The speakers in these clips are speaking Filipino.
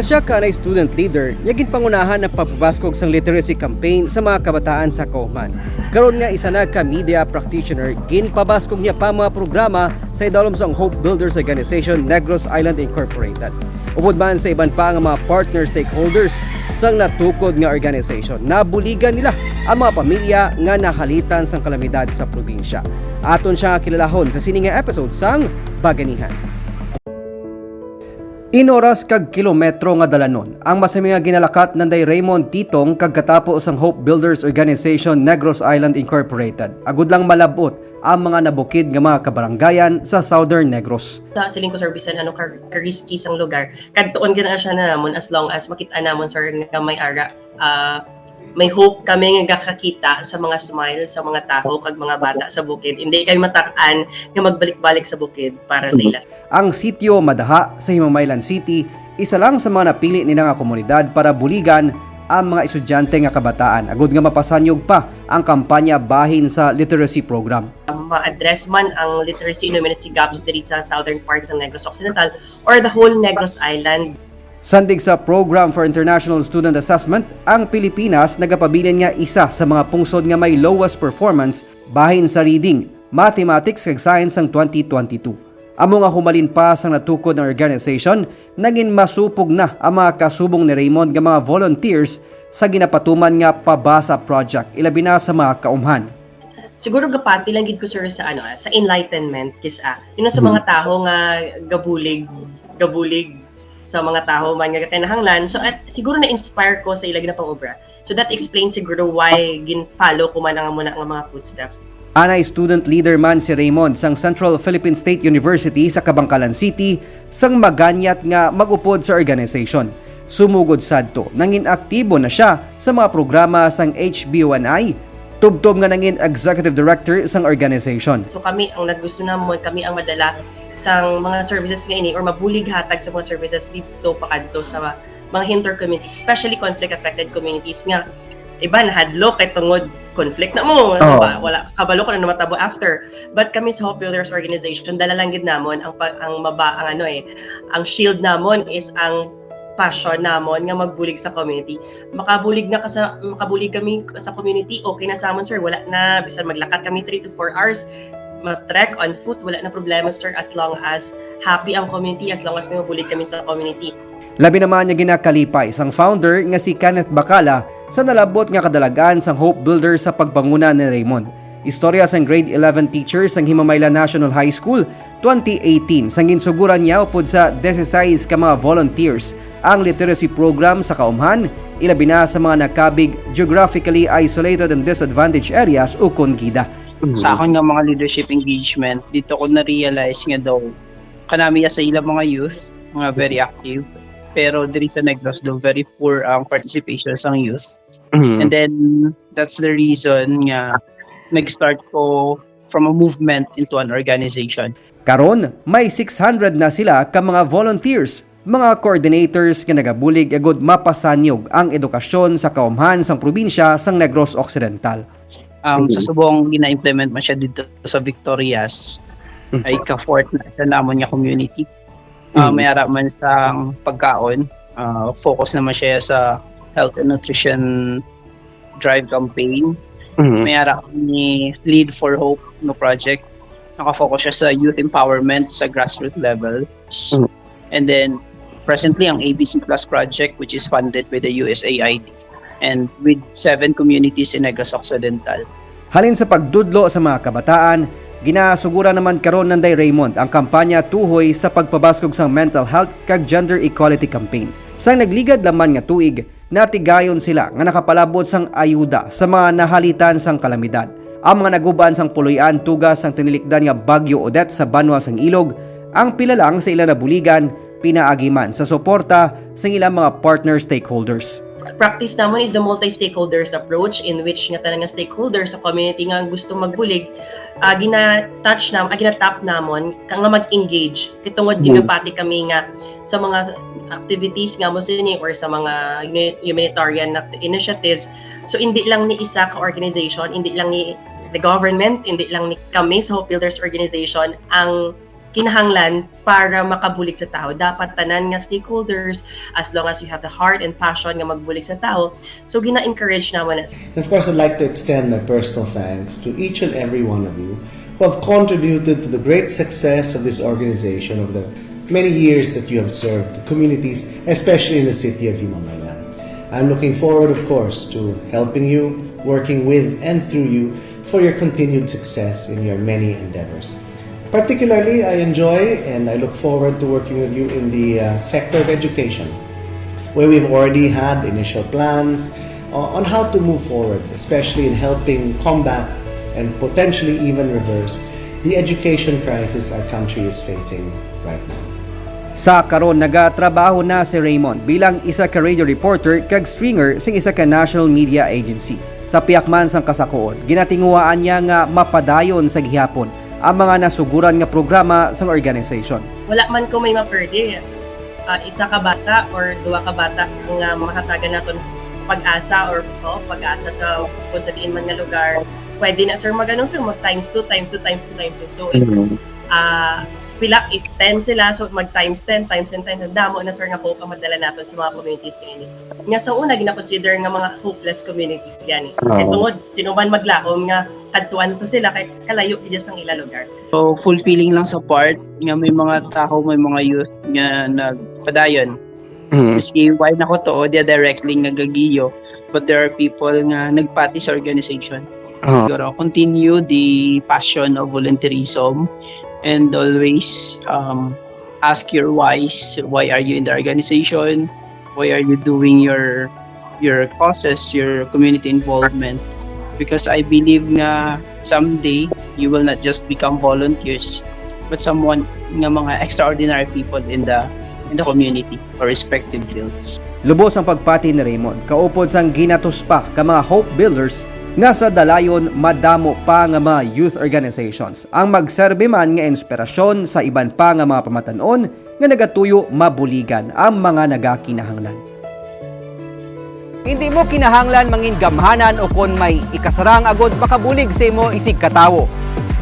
Isa siya kanay student leader, niya pangunahan ng papabaskog sang literacy campaign sa mga kabataan sa Kauman. Karon nga isa na ka media practitioner, ginpabaskog niya pa mga programa sa idalom sang Hope Builders Organization Negros Island Incorporated. Upod man sa iban pa nga mga partner stakeholders sang natukod nga organization, nabuligan nila ang mga pamilya nga nahalitan sang kalamidad sa probinsya. Aton siya kilalahon sa sininga episode sang Baganihan. Inoras kag kilometro nga dalanon ang masami nga ginalakat nanday Raymond Titong kag katapos ang Hope Builders Organization Negros Island Incorporated. Agud lang malabot ang mga nabukid nga mga kabaranggayan sa Southern Negros. sa siling ko servicean ano ka, sang lugar kadtuon gina siya na namon as long as makita namon sir nga may ara ah, may hope kami nga gakakita sa mga smile sa mga tao kag mga bata sa bukid. Hindi kay matak-an nga magbalik-balik sa bukid para sa ila. Ang sitio Madaha sa Himamaylan City, isa lang sa mga napili ni nga komunidad para buligan ang mga estudyante nga kabataan. Agud nga mapasanyog pa ang kampanya bahin sa literacy program. ma-address man ang literacy numeracy gaps diri sa southern parts ng Negros Occidental or the whole Negros Island Sandig sa Program for International Student Assessment, ang Pilipinas nagapabilin nga isa sa mga pungsod nga may lowest performance bahin sa reading, mathematics ug science ang 2022. Amo nga humalin pa sa natukod ng organization, naging masupog na ang mga kasubong ni Raymond nga mga volunteers sa ginapatuman nga pabasa project, ilabi na sa mga kaumhan. siguro gapati lang gid ko sir sa ano ah, sa enlightenment kis ah yun sa mga tao nga gabulig gabulig sa mga tao man nga kinahanglan so at siguro na inspire ko sa ilag na pang-obra. So that explains siguro why gin-follow ko man ang muna ang mga footsteps. Anay student leader man si Raymond sang Central Philippine State University sa Kabangkalan City sang maganyat nga magupod sa organization. Sumugod sadto, nangin aktibo na siya sa mga programa sang HBUNI, tubtob nga nangin executive director sang organization. so kami ang naggusto na mo kami ang madala sang mga services nga ini or mabulig hatag sa mga services dito pakadto sa mga hinter communities especially conflict affected communities nga iba na hadlok kay tungod conflict na mo ano Oo. ba? wala kabalo ko na namatabo after but kami sa Hope Builders Organization dala lang gid namon ang pa- ang maba ang ano eh ang shield namon is ang passion namon nga magbulig sa community. Makabulig na ka sa makabulig kami sa community okay na sa amon sir. Wala na. Bisan maglakad kami 3 to 4 hours mag-trek on foot wala na problema sir as long as happy ang community as long as may mabulig kami sa community. Labi naman niya ginakalipay sang founder nga si Kenneth Bacala sa nalabot nga kadalagan sang Hope Builder sa pagpanguna ni Raymond. Istorya sang grade 11 teacher sang Himamayla National High School 2018 sang ginsuguran niya upod sa 16 ka mga volunteers ang literacy program sa kaumhan ilabi na sa mga nakabig geographically isolated and disadvantaged areas o kongida. sa akon nga mga leadership engagement dito ko na-realize nga daw kanami sa ilang mga youth mga very active pero diri sa Negros daw very poor ang participation sa youth. And then that's the reason nga nag-start ko from a movement into an organization Karon, may 600 na sila ka mga volunteers, mga coordinators nga nagabulig agud mapasanyog ang edukasyon sa kaumhan sang probinsya sang Negros Occidental. um, sa subong gina-implement man siya dito sa Victorias ay ka-fort na sa namon nga community. Uh, may ara man sa pagkaon, uh, focus naman siya sa health and nutrition drive campaign. May ara ni Lead for Hope no project. Naka-focus siya sa youth empowerment sa grassroots level. And then presently ang ABC Plus project which is funded by the USAID and with seven communities in Negros Occidental. Halin sa pagdudlo sa mga kabataan, ginasugura naman karon ng Day Raymond ang kampanya tuhoy sa pagpabaskog sang mental health kag gender equality campaign. Sang nagligad laman nga tuig, natigayon sila nga nakapalabot sang ayuda sa mga nahalitan sang kalamidad. Ang mga naguban sang puluyan tugas sang tinilikdan nga Bagyo Odette sa Banwa sang Ilog, ang pila lang sa ilang nabuligan, pinaagiman sa suporta sa ilang mga partner stakeholders. practice naman is the multi-stakeholders approach in which nga tanang stakeholders sa community nga gusto magbulig uh, gina-touch nam, uh, gina-tap namon nga mag-engage kitungod mm. kami nga sa mga activities nga mo sini or sa mga humanitarian initiatives so hindi lang ni isa ka organization hindi lang ni the government hindi lang ni kami sa Hope Builders Organization ang kinahanglan para makabulig sa tao. Dapat tanan nga stakeholders, as long as you have the heart and passion nga magbulig sa tao, so gina-encourage naman na And of course, I'd like to extend my personal thanks to each and every one of you who have contributed to the great success of this organization over the many years that you have served the communities, especially in the city of Himamaylan. I'm looking forward, of course, to helping you, working with and through you for your continued success in your many endeavors. Particularly, I enjoy and I look forward to working with you in the uh, sector of education where we've already had initial plans uh, on how to move forward, especially in helping combat and potentially even reverse the education crisis our country is facing right now. Sa karon nagatrabaho na si Raymond bilang isa ka radio reporter kag stringer sa isa ka national media agency. Sa piyakman sang kasakoon, ginatinguhaan niya nga mapadayon sa gihapon ang mga nasuguran nga programa sang organization. wala man ko may maperde. Ah, isa ka bata or duwa ka bata nga makatagan naton pag-asa or oh, pag-asa sa kung sa diin man nga lugar. Pwede na sir maganong sir mag times 2 times 2 times 2 times 2. So ah pila if 10 sila so mag times 10 times 10 times 10 damo na sir nga hope ang madala naton sa mga communities ini. Nga sa una gina-consider nga mga hopeless communities yan. Eh. Kaya tungod sino man maglahom nga kadtuan to sila kay kalayo gid sa ila lugar. So, fulfilling lang sa part nga may mga tao, may mga youth nga nagpadayon. Miski why na ko to, dia directly nga gagiyo. But there are people nga nagpati sa organization. Siguro, continue the passion of volunteerism and always um, ask your whys. Why are you in the organization? Why are you doing your your causes, your community involvement? Because I believe nga someday you will not just become volunteers, but someone nga mga extraordinary people in the in the community or respective guilds. Lubos ang pagpati ni Raymond, kaupod sang ginatus pa ka mga hope builders nga sa dalayon madamo pa nga mga youth organizations ang magserbe man nga inspirasyon sa iban pa nga mga pamatanon nga nagatuyo mabuligan ang mga nagakinahanglan. Hindi mo kinahanglan mangin gamhanan o kon may ikasarang agod makabulig sa imo isig katawo.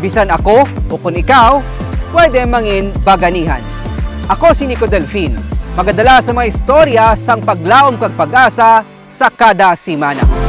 Bisan ako o kon ikaw, pwede mangin baganihan. Ako si Nico Delfin, magadala sa mga istorya sang paglaom kag pag-asa sa kada simana.